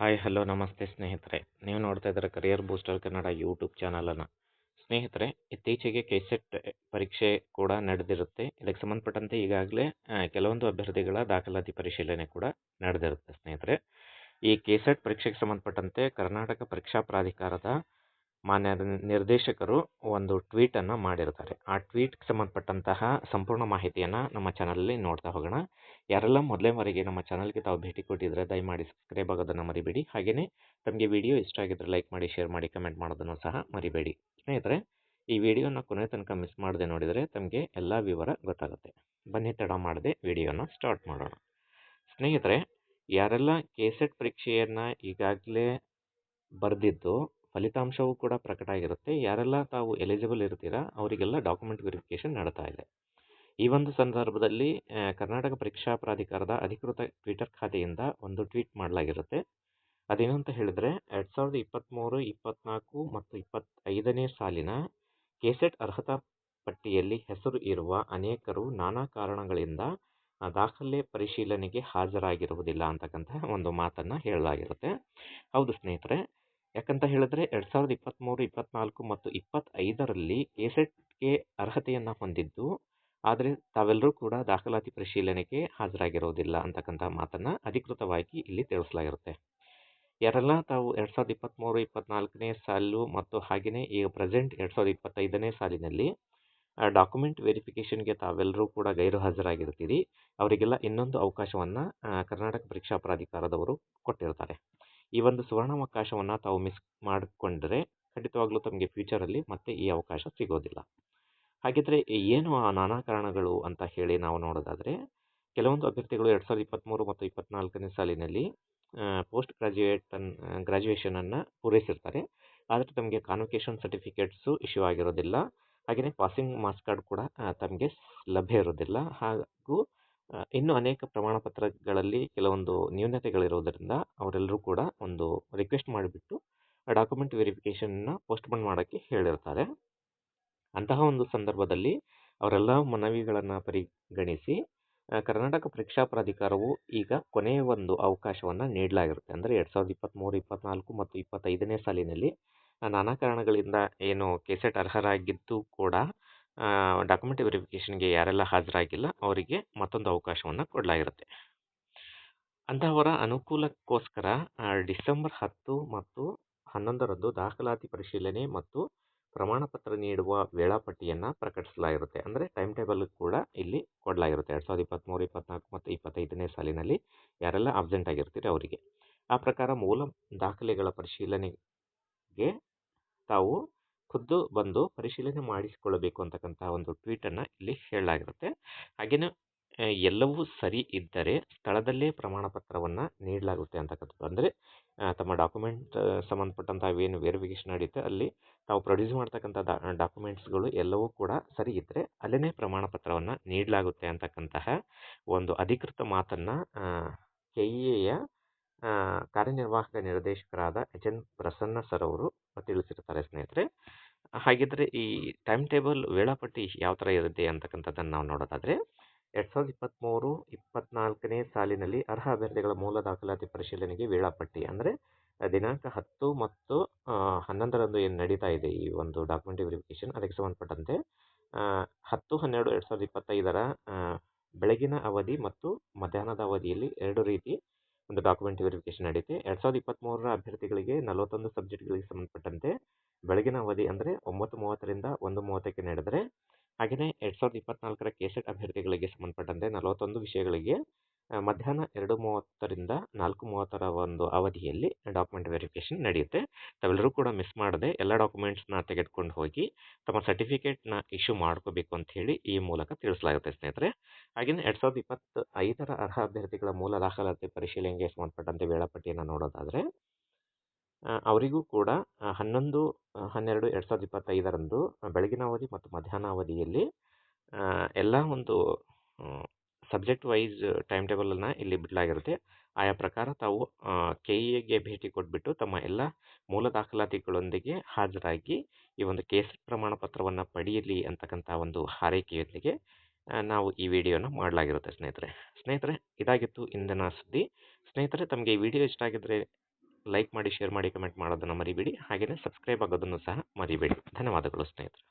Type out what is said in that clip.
Hi hello ನಮಸ್ತೆ ಸ್ನೇಹಿತರೆ. ನೀವು ನೋಡ್ತಾ ಇದ್ದಾರೆ ಕರಿಯರ್ ಬೂಸ್ಟರ್ ಕನ್ನಡ ಯೂಟ್ಯೂಬ್ ಚಾನಲನ್ನು ಸ್ನೇಹಿತರೆ, ಇತ್ತೀಚೆಗೆ ಕೆ ಸೆಟ್ ಪರೀಕ್ಷೆ ಕೂಡ ನಡೆದಿರುತ್ತೆ. ಇದಕ್ಕೆ ಸಂಬಂಧಪಟ್ಟಂತೆ ಈಗಾಗಲೇ ಕೆಲವೊಂದು ಅಭ್ಯರ್ಥಿಗಳ ದಾಖಲಾತಿ ಪರಿಶೀಲನೆ ಕೂಡ ನಡೆದಿರುತ್ತೆ ಸ್ನೇಹಿತರೆ. ಈ ಕೆ ಸೆಟ್ ಪರೀಕ್ಷೆಗೆ ಸಂಬಂಧಪಟ್ಟಂತೆ ಕರ್ನಾಟಕ ಪರೀಕ್ಷಾ ಪ್ರಾಧಿಕಾರದ ಮಾನ್ಯ ನಿರ್ದೇಶಕರು ಒಂದು ಟ್ವೀಟನ್ನು ಮಾಡಿರ್ತಾರೆ. ಆ ಟ್ವೀಟ್ಗೆ ಸಂಬಂಧಪಟ್ಟಂತಹ ಸಂಪೂರ್ಣ ಮಾಹಿತಿಯನ್ನು ನಮ್ಮ ಚಾನಲಲ್ಲಿ ನೋಡ್ತಾ ಹೋಗೋಣ. ಯಾರೆಲ್ಲ ಮೊದಲೇ ಬಾರಿಗೆ ನಮ್ಮ ಚಾನಲ್ಗೆ ತಾವು ಭೇಟಿ ಕೊಟ್ಟಿದ್ರೆ ದಯಮಾಡಿ ಸಬ್ಸ್ಕ್ರೈಬ್ ಆಗೋದನ್ನು ಮರಿಬೇಡಿ. ಹಾಗೆಯೇ ತಮಗೆ ವಿಡಿಯೋ ಇಷ್ಟ ಆಗಿದ್ರೆ ಲೈಕ್ ಮಾಡಿ, ಶೇರ್ ಮಾಡಿ, ಕಮೆಂಟ್ ಮಾಡೋದನ್ನು ಸಹ ಮರಿಬೇಡಿ. ಸ್ನೇಹಿತರೆ, ಈ ವಿಡಿಯೋನ ಕೊನೆ ತನಕ ಮಿಸ್ ಮಾಡದೆ ನೋಡಿದರೆ ತಮಗೆ ಎಲ್ಲ ವಿವರ ಗೊತ್ತಾಗುತ್ತೆ. ಬನ್ನಿ, ತಡ ಮಾಡದೆ ವಿಡಿಯೋನ ಸ್ಟಾರ್ಟ್ ಮಾಡೋಣ. ಸ್ನೇಹಿತರೆ, ಯಾರೆಲ್ಲ ಕೆ ಸೆಟ್ ಪರೀಕ್ಷೆಯನ್ನು ಈಗಾಗಲೇ ಬರೆದಿದ್ದು, ಫಲಿತಾಂಶವೂ ಕೂಡ ಪ್ರಕಟ ಆಗಿರುತ್ತೆ. ಯಾರೆಲ್ಲ ತಾವು ಎಲಿಜಿಬಲ್ ಇರ್ತೀರಾ, ಅವರಿಗೆಲ್ಲ ಡಾಕ್ಯುಮೆಂಟ್ ವೆರಿಫಿಕೇಶನ್ ನಡ್ತಾ ಇದೆ. ಈ ಒಂದು ಸಂದರ್ಭದಲ್ಲಿ ಕರ್ನಾಟಕ ಪರೀಕ್ಷಾ ಪ್ರಾಧಿಕಾರದ ಅಧಿಕೃತ ಟ್ವಿಟರ್ ಖಾತೆಯಿಂದ ಒಂದು ಟ್ವೀಟ್ ಮಾಡಲಾಗಿರುತ್ತೆ. ಅದೇನಂತ ಹೇಳಿದ್ರೆ, ಎರಡು ಸಾವಿರದ ಇಪ್ಪತ್ತ್ಮೂರು ಇಪ್ಪತ್ತ್ನಾಲ್ಕು ಮತ್ತು ಇಪ್ಪತ್ತೈದನೇ ಸಾಲಿನ ಕೆಸೆಟ್ ಅರ್ಹತಾ ಪಟ್ಟಿಯಲ್ಲಿ ಹೆಸರು ಇರುವ ಅನೇಕರು ನಾನಾ ಕಾರಣಗಳಿಂದ ದಾಖಲೆ ಪರಿಶೀಲನೆಗೆ ಹಾಜರಾಗಿರುವುದಿಲ್ಲ ಅಂತಕ್ಕಂಥ ಒಂದು ಮಾತನ್ನು ಹೇಳಲಾಗಿರುತ್ತೆ. ಹೌದು ಸ್ನೇಹಿತರೆ, ಯಾಕಂತ ಹೇಳಿದ್ರೆ ಎರಡು ಸಾವಿರದ ಇಪ್ಪತ್ತ್ಮೂರು ಇಪ್ಪತ್ತ್ನಾಲ್ಕು ಮತ್ತು ಇಪ್ಪತ್ತೈದರಲ್ಲಿ ಕೆಸೆಟ್ಗೆ ಅರ್ಹತೆಯನ್ನು ಹೊಂದಿದ್ದು ಆದರೆ ತಾವೆಲ್ಲರೂ ಕೂಡ ದಾಖಲಾತಿ ಪರಿಶೀಲನೆಗೆ ಹಾಜರಾಗಿರೋದಿಲ್ಲ ಅಂತಕ್ಕಂಥ ಮಾತನ್ನು ಅಧಿಕೃತವಾಗಿ ಇಲ್ಲಿ ತಿಳಿಸಲಾಗಿರುತ್ತೆ. ಯಾರೆಲ್ಲ ತಾವು ಎರಡು ಸಾವಿರದ ಇಪ್ಪತ್ತ್ಮೂರು ಇಪ್ಪತ್ತ್ನಾಲ್ಕನೇ ಸಾಲು ಮತ್ತು ಹಾಗೆಯೇ ಈಗ ಪ್ರೆಸೆಂಟ್ ಎರಡು ಸಾವಿರದ ಇಪ್ಪತ್ತೈದನೇ ಸಾಲಿನಲ್ಲಿ ಡಾಕ್ಯುಮೆಂಟ್ ವೆರಿಫಿಕೇಷನ್ಗೆ ತಾವೆಲ್ಲರೂ ಕೂಡ ಗೈರು ಹಾಜರಾಗಿರ್ತೀರಿ. ಅವರಿಗೆಲ್ಲ ಇನ್ನೊಂದು ಅವಕಾಶವನ್ನು ಕರ್ನಾಟಕ ಪರೀಕ್ಷಾ ಪ್ರಾಧಿಕಾರದವರು ಕೊಟ್ಟಿರ್ತಾರೆ. ಈ ಒಂದು ಸುವರ್ಣಾವಕಾಶವನ್ನು ತಾವು ಮಿಸ್ ಮಾಡಿಕೊಂಡರೆ ಖಂಡಿತವಾಗ್ಲೂ ತಮಗೆ ಫ್ಯೂಚರಲ್ಲಿ ಮತ್ತೆ ಈ ಅವಕಾಶ ಸಿಗೋದಿಲ್ಲ. ಹಾಗಿದ್ರೆ ಏನು ಆ ನಾನಾ ಕಾರಣಗಳು ಅಂತ ಹೇಳಿ ನಾವು ನೋಡೋದಾದರೆ, ಕೆಲವೊಂದು ಅಭ್ಯರ್ಥಿಗಳು ಎರಡು ಸಾವಿರದ ಇಪ್ಪತ್ತ್ಮೂರು ಮತ್ತು ಇಪ್ಪತ್ತ್ನಾಲ್ಕನೇ ಸಾಲಿನಲ್ಲಿ ಪೋಸ್ಟ್ ಗ್ರಾಜ್ಯುಯೇಟನ್ ಗ್ರಾಜ್ಯುಯೇಷನನ್ನು ಪೂರೈಸಿರ್ತಾರೆ. ಆದರೆ ತಮಗೆ ಕಾನ್ವೊಕೇಶನ್ ಸರ್ಟಿಫಿಕೇಟ್ಸು ಇಶ್ಯೂ ಆಗಿರೋದಿಲ್ಲ. ಹಾಗೆಯೇ ಪಾಸಿಂಗ್ ಮಾರ್ಕ್ಸ್ ಕಾರ್ಡ್ ಕೂಡ ತಮಗೆ ಲಭ್ಯ ಇರೋದಿಲ್ಲ. ಹಾಗೂ ಇನ್ನೂ ಅನೇಕ ಪ್ರಮಾಣ ಪತ್ರಗಳಲ್ಲಿ ಕೆಲವೊಂದು ನ್ಯೂನತೆಗಳಿರೋದರಿಂದ ಅವರೆಲ್ಲರೂ ಕೂಡ ಒಂದು ರಿಕ್ವೆಸ್ಟ್ ಮಾಡಿಬಿಟ್ಟು ಡಾಕ್ಯುಮೆಂಟ್ ವೆರಿಫಿಕೇಷನ್ನ ಪೋಸ್ಟ್ಪೋನ್ ಮಾಡೋಕ್ಕೆ ಹೇಳಿರ್ತಾರೆ. ಅಂತಹ ಒಂದು ಸಂದರ್ಭದಲ್ಲಿ ಅವರೆಲ್ಲ ಮನವಿಗಳನ್ನು ಪರಿಗಣಿಸಿ ಕರ್ನಾಟಕ ಪರೀಕ್ಷಾ ಪ್ರಾಧಿಕಾರವು ಈಗ ಕೊನೆಯ ಒಂದು ಅವಕಾಶವನ್ನು ನೀಡಲಾಗಿರುತ್ತೆ. ಅಂದರೆ ಎರಡು ಸಾವಿರದ ಇಪ್ಪತ್ತ್ಮೂರು ಇಪ್ಪತ್ತ್ನಾಲ್ಕು ಮತ್ತು ಇಪ್ಪತ್ತೈದನೇ ಸಾಲಿನಲ್ಲಿ ನಾನಾ ಕಾರಣಗಳಿಂದ ಏನು ಕೆಸೆಟ್ ಅರ್ಹರಾಗಿದ್ದು ಕೂಡ ಡಾಕ್ಯುಮೆಂಟ್ ವೆರಿಫಿಕೇಷನ್ಗೆ ಯಾರೆಲ್ಲ ಹಾಜರಾಗಿಲ್ಲ, ಅವರಿಗೆ ಮತ್ತೊಂದು ಅವಕಾಶವನ್ನು ಕೊಡಲಾಗಿರುತ್ತೆ. ಅಂತಹವರ ಅನುಕೂಲಕ್ಕೋಸ್ಕರ ಡಿಸೆಂಬರ್ ಹತ್ತು ಮತ್ತು ಹನ್ನೊಂದರಂದು ದಾಖಲಾತಿ ಪರಿಶೀಲನೆ ಮತ್ತು ಪ್ರಮಾಣ ಪತ್ರ ನೀಡುವ ವೇಳಾಪಟ್ಟಿಯನ್ನು ಪ್ರಕಟಿಸಲಾಗಿರುತ್ತೆ. ಅಂದರೆ ಟೈಮ್ ಟೇಬಲ್ ಕೂಡ ಇಲ್ಲಿ ಕೊಡಲಾಗಿರುತ್ತೆ. ಎರಡು ಸಾವಿರದ ಇಪ್ಪತ್ತ್ಮೂರು ಇಪ್ಪತ್ತ್ನಾಲ್ಕು ಮತ್ತು ಇಪ್ಪತ್ತೈದನೇ ಸಾಲಿನಲ್ಲಿ ಯಾರೆಲ್ಲ ಅಬ್ಸೆಂಟ್ ಆಗಿರ್ತೀರಿ ಅವರಿಗೆ. ಆ ಪ್ರಕಾರ ಮೂಲ ದಾಖಲೆಗಳ ಪರಿಶೀಲನೆಗೆ ತಾವು ಖುದ್ದು ಬಂದು ಪರಿಶೀಲನೆ ಮಾಡಿಸಿಕೊಳ್ಳಬೇಕು ಅಂತಕ್ಕಂಥ ಒಂದು ಟ್ವೀಟನ್ನು ಇಲ್ಲಿ ಹೇಳಲಾಗಿರುತ್ತೆ. ಹಾಗೆಯೇ ಎಲ್ಲವೂ ಸರಿ ಇದ್ದರೆ ಸ್ಥಳದಲ್ಲೇ ಪ್ರಮಾಣ ಪತ್ರವನ್ನು ನೀಡಲಾಗುತ್ತೆ ಅಂತಕ್ಕಂಥದ್ದು. ಅಂದರೆ ತಮ್ಮ ಡಾಕ್ಯುಮೆಂಟ್ ಸಂಬಂಧಪಟ್ಟಂಥ ಏನು ವೆರಿಫಿಕೇಷನ್ ನಡೆಯುತ್ತೆ ಅಲ್ಲಿ ತಾವು ಪ್ರೊಡ್ಯೂಸ್ ಮಾಡ್ತಕ್ಕಂಥ ಡಾಕ್ಯುಮೆಂಟ್ಸ್ಗಳು ಎಲ್ಲವೂ ಕೂಡ ಸರಿ ಇದ್ದರೆ ಅಲ್ಲೇ ಪ್ರಮಾಣ ಪತ್ರವನ್ನು ನೀಡಲಾಗುತ್ತೆ ಅಂತಕ್ಕಂತಹ ಒಂದು ಅಧಿಕೃತ ಮಾತನ್ನು ಕೆ ಎಯ ಕಾರ್ಯನಿರ್ವಾಹಕ ನಿರ್ದೇಶಕರಾದ ಎಚ್ ಎನ್ ಪ್ರಸನ್ನ ಸರ್ ಅವರು ತಿಳಿಸಿರ್ತಾರೆ ಸ್ನೇಹಿತರೆ. ಹಾಗಿದ್ರೆ ಈ ಟೈಮ್ ಟೇಬಲ್ ವೇಳಾಪಟ್ಟಿ ಯಾವ ಥರ ಇರುತ್ತೆ ಅಂತಕ್ಕಂಥದ್ದನ್ನು ನಾವು ನೋಡೋದಾದರೆ ಎರಡು ಸಾವಿರದ ಇಪ್ಪತ್ತ್ಮೂರು ಇಪ್ಪತ್ತ್ನಾಲ್ಕನೇ ಸಾಲಿನಲ್ಲಿ ಅರ್ಹ ಅಭ್ಯರ್ಥಿಗಳ ಮೂಲ ದಾಖಲಾತಿ ಪರಿಶೀಲನೆಗೆ ವೇಳಾಪಟ್ಟಿ. ಅಂದರೆ, ದಿನಾಂಕ ಹತ್ತು ಮತ್ತು ಹನ್ನೊಂದರಂದು ಏನು ನಡೀತಾ ಇದೆ ಈ ಒಂದು ಡಾಕ್ಯುಮೆಂಟ್ ವೆರಿಫಿಕೇಶನ್ ಅದಕ್ಕೆ ಸಂಬಂಧಪಟ್ಟಂತೆ ಹತ್ತು ಹನ್ನೆರಡು ಎರಡು ಸಾವಿರದ ಇಪ್ಪತ್ತೈದರ ಬೆಳಗಿನ ಅವಧಿ ಮತ್ತು ಮಧ್ಯಾಹ್ನದ ಅವಧಿಯಲ್ಲಿ ಎರಡು ರೀತಿ ಒಂದು ಡಾಕ್ಯುಮೆಂಟ್ ವೆರಿಫಿಕೇಶನ್ ನಡೆಯುತ್ತೆ ಎರಡು ಸಾವಿರದ ಇಪ್ಪತ್ತ್ಮೂರರ ಅಭ್ಯರ್ಥಿಗಳಿಗೆ ನಲವತ್ತೊಂದು ಸಬ್ಜೆಕ್ಟ್ಗಳಿಗೆ ಸಂಬಂಧಪಟ್ಟಂತೆ, ಬೆಳಗಿನ ಅವಧಿ ಅಂದರೆ ಒಂಬತ್ತು ಮೂವತ್ತರಿಂದ ಒಂದು ಮೂವತ್ತಕ್ಕೆ ನಡೆದರೆ ಹಾಗೆಯೇ ಎರಡು ಸಾವಿರದ ಇಪ್ಪತ್ನಾಲ್ಕರ ಕೆಸೆಟ್ ಅಭ್ಯರ್ಥಿಗಳಿಗೆ ಸಂಬಂಧಪಟ್ಟಂತೆ ನಲವತ್ತೊಂದು ವಿಷಯಗಳಿಗೆ ಮಧ್ಯಾಹ್ನ ಎರಡು ಮೂವತ್ತರಿಂದ ನಾಲ್ಕು ಮೂವತ್ತರ ಒಂದು ಅವಧಿಯಲ್ಲಿ ಡಾಕ್ಯುಮೆಂಟ್ ವೆರಿಫಿಕೇಷನ್ ನಡೆಯುತ್ತೆ. ತಾವೆಲ್ಲರೂ ಕೂಡ ಮಿಸ್ ಮಾಡದೆ ಎಲ್ಲ ಡಾಕ್ಯುಮೆಂಟ್ಸ್ನ ತೆಗೆದುಕೊಂಡು ಹೋಗಿ ತಮ್ಮ ಸರ್ಟಿಫಿಕೇಟ್ನ ಇಶ್ಯೂ ಮಾಡ್ಕೋಬೇಕು ಅಂತ ಹೇಳಿ ಈ ಮೂಲಕ ತಿಳಿಸಲಾಗುತ್ತೆ ಸ್ನೇಹಿತರೆ. ಹಾಗೆಯೇ ಎರಡು ಸಾವಿರದ ಇಪ್ಪತ್ತು ಐದರ ಅರ್ಹ ಅಭ್ಯರ್ಥಿಗಳ ಮೂಲ ದಾಖಲಾತಿ ಪರಿಶೀಲನೆಗೆ ಸಂಬಂಧಪಟ್ಟಂತೆ ವೇಳಾಪಟ್ಟಿಯನ್ನು ನೋಡೋದಾದರೆ ಅವರಿಗೂ ಕೂಡ ಹನ್ನೊಂದು ಹನ್ನೆರಡು ಎರಡು ಸಾವಿರದ ಇಪ್ಪತ್ತೈದರಂದು ಬೆಳಗಿನ ಅವಧಿ ಮತ್ತು ಮಧ್ಯಾಹ್ನ ಅವಧಿಯಲ್ಲಿ ಎಲ್ಲ ಒಂದು ಸಬ್ಜೆಕ್ಟ್ ವೈಸ್ ಟೈಮ್ ಟೇಬಲನ್ನು ಇಲ್ಲಿ ಬಿಡಲಾಗಿರುತ್ತೆ. ಆಯಾ ಪ್ರಕಾರ ತಾವು ಕೆ ಎಗೆ ಭೇಟಿ ಕೊಟ್ಬಿಟ್ಟು ತಮ್ಮ ಎಲ್ಲ ಮೂಲ ದಾಖಲಾತಿಗಳೊಂದಿಗೆ ಹಾಜರಾಗಿ ಈ ಒಂದು ಕೇಸ್ ಪ್ರಮಾಣ ಪತ್ರವನ್ನು ಪಡೆಯಲಿ ಅಂತಕ್ಕಂಥ ಒಂದು ಹಾರೈಕೆಯೊಂದಿಗೆ ನಾವು ಈ ವಿಡಿಯೋನ ಮಾಡಲಾಗಿರುತ್ತೆ ಸ್ನೇಹಿತರೆ. ಸ್ನೇಹಿತರೆ, ಇದಾಗಿತ್ತು ಇಂದಿನ ಸುದ್ದಿ. ಸ್ನೇಹಿತರೆ, ತಮಗೆ ಈ ವಿಡಿಯೋ ಇಷ್ಟ ಆಗಿದ್ದರೆ ಲೈಕ್ ಮಾಡಿ ಶೇರ್ ಮಾಡಿ ಕಮೆಂಟ್ ಮಾಡೋದನ್ನು ಮರಿಬೇಡಿ. ಹಾಗೆಯೇ ಸಬ್ಸ್ಕ್ರೈಬ್ ಆಗೋದನ್ನು ಸಹ ಮರಿಬೇಡಿ. ಧನ್ಯವಾದಗಳು ಸ್ನೇಹಿತರೆ.